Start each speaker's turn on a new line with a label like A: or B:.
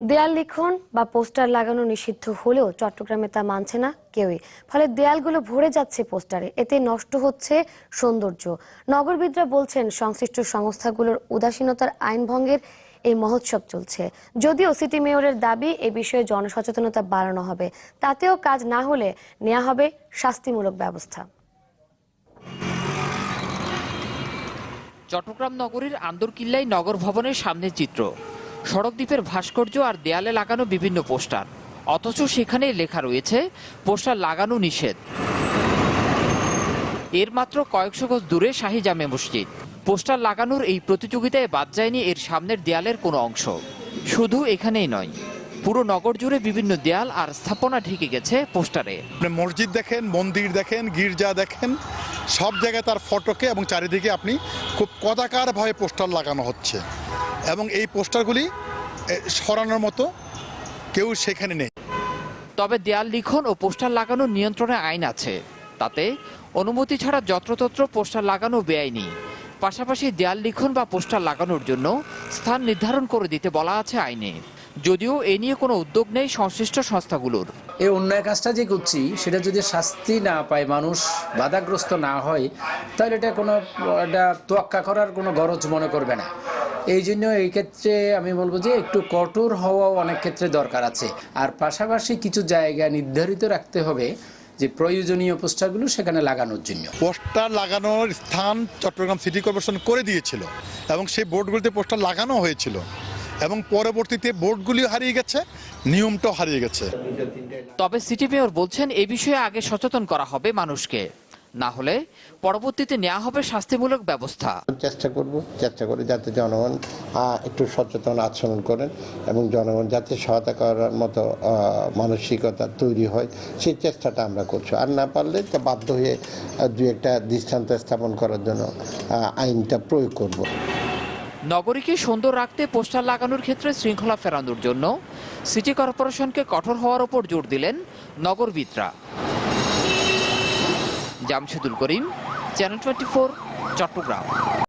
A: দেয়াল লিখন বা পোস্টার লাগানো নিষিদ্ধ হলেও চট্টগ্রামে তা মানছে না কেউই। ফলে দেয়ালগুলো ভরে যাচ্ছে পোস্টারে। এতে নষ্ট হচ্ছে সৌন্দর্য। নগরবিদরা বলছেন, সংশ্লিষ্ট সংস্থাগুলোর উদাসীনতার আইন ভঙ্গের এই মহোৎসব চলছে। যদিও সিটি মেয়রের দাবি, এ বিষয়ে জনসচেতনতা বাড়ানো হবে। তাতেও কাজ না হলে নেওয়া হবে শাস্তিমূলক ব্যবস্থা।
B: চট্টগ্রাম নগরীর আন্দরকিল্লাই নগর ভবনের সামনের চিত্র। সড়ক দ্বীপের ভাস্কর্য আর দেয়ালে লাগানো বিভিন্ন পোস্টার। অথচ সেখানে লেখা রয়েছে, পোস্টার লাগানো নিষেধ। এর মাত্র কয়েকশো গজ দূরে শাহী জামে মসজিদ। পোস্টার লাগানোর এই প্রতিযোগিতায় বাদ যায়নি এর সামনের দেয়ালের কোনো অংশ। শুধু এখানেই নয়, পুরো নগর জুড়ে বিভিন্ন দেয়াল আর স্থাপনা ঢেকে গেছে পোস্টারে।
C: মসজিদ দেখেন, মন্দির দেখেন, গির্জা দেখেন সব জায়গায় তার ফটোকে এবং চারিদিকে আপনি খুব কদাকারভাবে পোস্টার লাগানো হচ্ছে। এবং এই পোস্টারগুলি সরানোর মতো কেউ সেখানে নেই।
B: তবে দেয়াল লিখন ও পোস্টার লাগানোর নিয়ন্ত্রণে আইন আছে। তাতে অনুমতি ছাড়া যত্রতত্র পোস্টার লাগানো বেআইনি। পাশাপাশি দেয়াল লিখন বা পোস্টার লাগানোর জন্য স্থান নির্ধারণ করে দিতে বলা আছে আইনে। যদিও এ নিয়ে কোনো উদ্যোগ নেই সংশ্লিষ্ট সংস্থাগুলোর।
D: এই অন্যায় কাজটা যে করছি সেটা যদি শাস্তি না পায় মানুষ বাধাগ্রস্ত না হয় তাহলে এটা কোনো এটা তোয়াক্কা করার কোনো গরজ মনে করবে না। এই জন্য এই ক্ষেত্রে আমি বলব যে একটু কঠোর হওয়াও অনেক ক্ষেত্রে দরকার আছে। আর পাশাপাশি কিছু জায়গা নির্ধারিত রাখতে হবে যে প্রয়োজনীয় পোস্টারগুলো সেখানে লাগানোর জন্য।
C: পোস্টার লাগানোর স্থান চট্টগ্রাম সিটি কর্পোরেশন করে দিয়েছিল এবং সেই বোর্ডগুলিতে পোস্টার লাগানো হয়েছিল। এবং পরবর্তীতে বোর্ডগুলি হারিয়ে গেছে নিয়মটাও হারিয়ে গেছে।
B: তবে সিটি মেয়র বলছেন এ বিষয়ে আগে সচেতন করা হবে মানুষকে। না হলে পরবর্তীতে নেওয়া হবে শাস্তিমূলক ব্যবস্থা।
E: চেষ্টা করব চেষ্টা করে যাতে জনগণ একটু সচেতন আচরণ করেন এবং জনগণ যাতে সহায়তা করার মতো মানসিকতা তৈরি হয় সেই চেষ্টাটা আমরা করছি। আর না পারলে তা বাধ্য হয়ে দু একটা দৃষ্টান্ত স্থাপন করার জন্য আইনটা প্রয়োগ করব।
B: নগরীকে সুন্দর রাখতে পোস্টার লাগানোর ক্ষেত্রে শৃঙ্খলা ফেরানোর জন্য সিটি কর্পোরেশনকে কঠোর হওয়ার ওপর জোর দিলেন নগরবিদরা। Jamshedul Karim, channel twenty Chattogram.